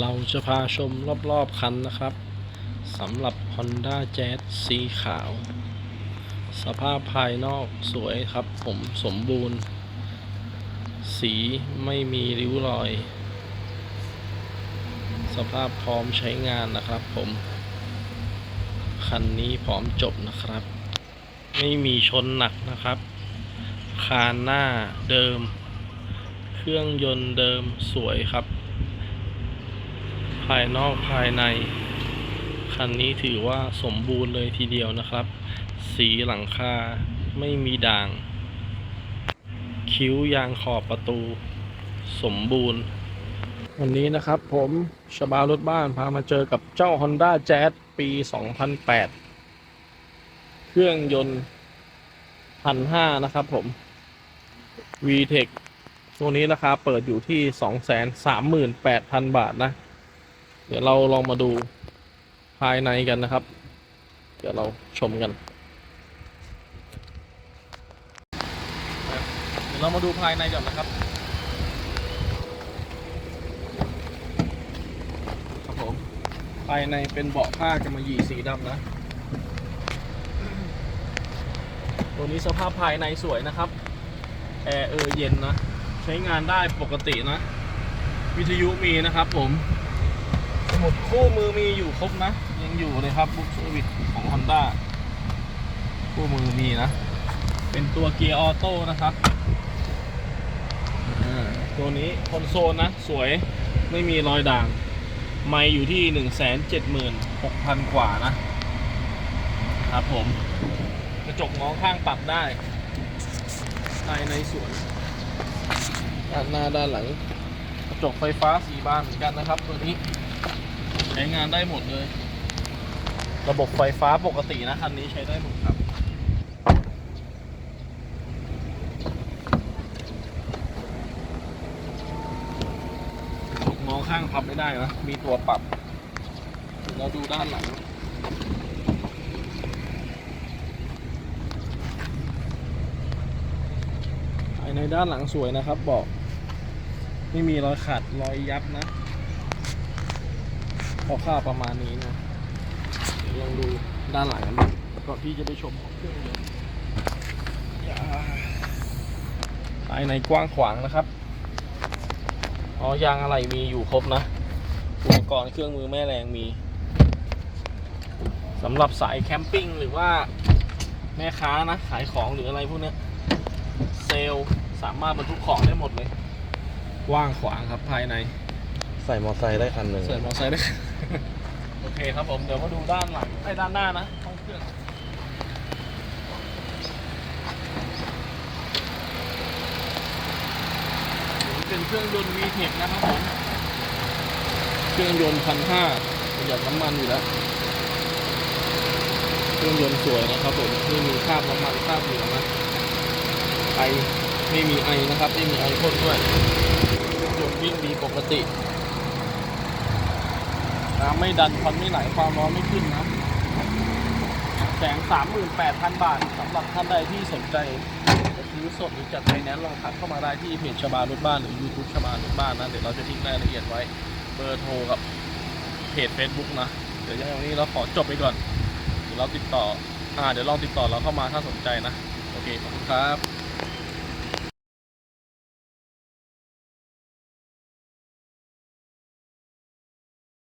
เราจะพาชมรอบๆคันนะครับสำหรับ Honda Jazz สีขาว สภาพภายนอกสวยครับ ผมสมบูรณ์ สีไม่มีริ้วรอย สภาพพร้อมใช้งานนะครับผม คันนี้พร้อมจบนะครับ ไม่มีชนหนักนะครับ คานหน้าเดิม เครื่องยนต์เดิมสวยครับ ภายนอกภายใน คันนี้ถือว่าสมบูรณ์เลยทีเดียวนะครับ สีหลังคาไม่มีด่าง คิ้วยางขอบประตู สมบูรณ์ วันนี้นะครับผมชบารถบ้านพามาเจอกับเจ้า Honda Jazz ปี 2008 เครื่องยนต์พันห้านะครับผม VTEC ตัวนี้ราคาเปิดอยู่ที่ 238,000 บาทนะ เดี๋ยวเราลองมาดูภายในกันนะครับ เดี๋ยวเราชมกัน เดี๋ยวเรามาดูภายในก่อนนะครับผม ภายในเป็นเบาะผ้ากำมะหยี่สีดำนะ ตัวนี้สภาพภายในสวยนะครับ แอร์เออเย็นนะ ใช้งานได้ปกตินะ วิทยุมีนะครับผมสมุดคู่มือมีอยู่ครบนะ ยังอยู่เลยครับบุ๊กเซอร์วิสของ Honda คู่มือมีนะ เป็นตัวเกียร์ออโต้นะครับตัวนี้คอนโซลนะ สวยไม่มีรอยด่าง ไม่อยู่ที่176,000กว่านะครับผม กระจกมองข้างปรับได้ภายในสวยด้านหน้าด้านหลัง กระจกไฟฟ้าสีบานเหมือนกันนะครับ ตัวนี้ ใช้งานได้หมดเลย ระบบไฟฟ้าปกตินะคันนี้ใช้ได้หมดครับ มอง ข้างพับไม่ได้นะ มีตัวปรับ เราดูด้านหลัง ภายในด้านหลังสวยนะครับบอก ไม่มีรอยขัดรอยยับนะพอค่าประมาณนี้นะเดี๋ยวลองดูด้านหลังกันดูก่อนที่จะไปชมของเครื่องยนต์ภายในกว้างขวางนะครับ อ๋อยางอะไรมีอยู่ครบนะ อุปกรณ์เครื่องมือแม่แรงมีสำหรับสายแคมปิ้งหรือว่าแม่ค้านะ ขายของหรืออะไรพวกเนี้ยเซลล์สามารถบรรทุกของได้หมดเลยกว้างขวางครับภายใน ใส่มอไซค์ได้คันหนึ่งเสริมมอเตอร์ไซค์ได้ โอเคครับผม เดี๋ยวมาดูด้านหลังไอ้ด้านหน้านะห้องเครื่อง เครื่องยนต์ VTEC นะครับผมเครื่องยนต์พันห้าประหยัดน้ำมันอยู่แล้ว เครื่องยนต์สวยนะครับผมไม่มีคราบน้ำมันคราบเหลืองนะไอไม่มีไอนะครับไม่มีไอพ่นด้วยเครื่องยนต์วิ่งดีปกติน้ำไม่ดันควันไม่ไหลความร้อนไม่ขึ้นนะแสงสามหมื่นแปดพันบาทสำหรับท่านใดที่สนใจ ซื้อสดหรือจัดไฟแนนซ์ลองทักเข้ามาได้ที่เพจชบารถบ้านหรือ YouTube ชบารถบ้านนะ เดี๋ยวเราจะทิ้งรายละเอียดไว้ เบอร์โทรกับเพจ Facebook นะ เดี๋ยวยังไงวันนี้เราขอจบไปก่อน เดี๋ยวเราติดต่อ อ่า เดี๋ยวลองติดต่อเราเข้ามาถ้าสนใจนะ โอเค ขอบคุณครับ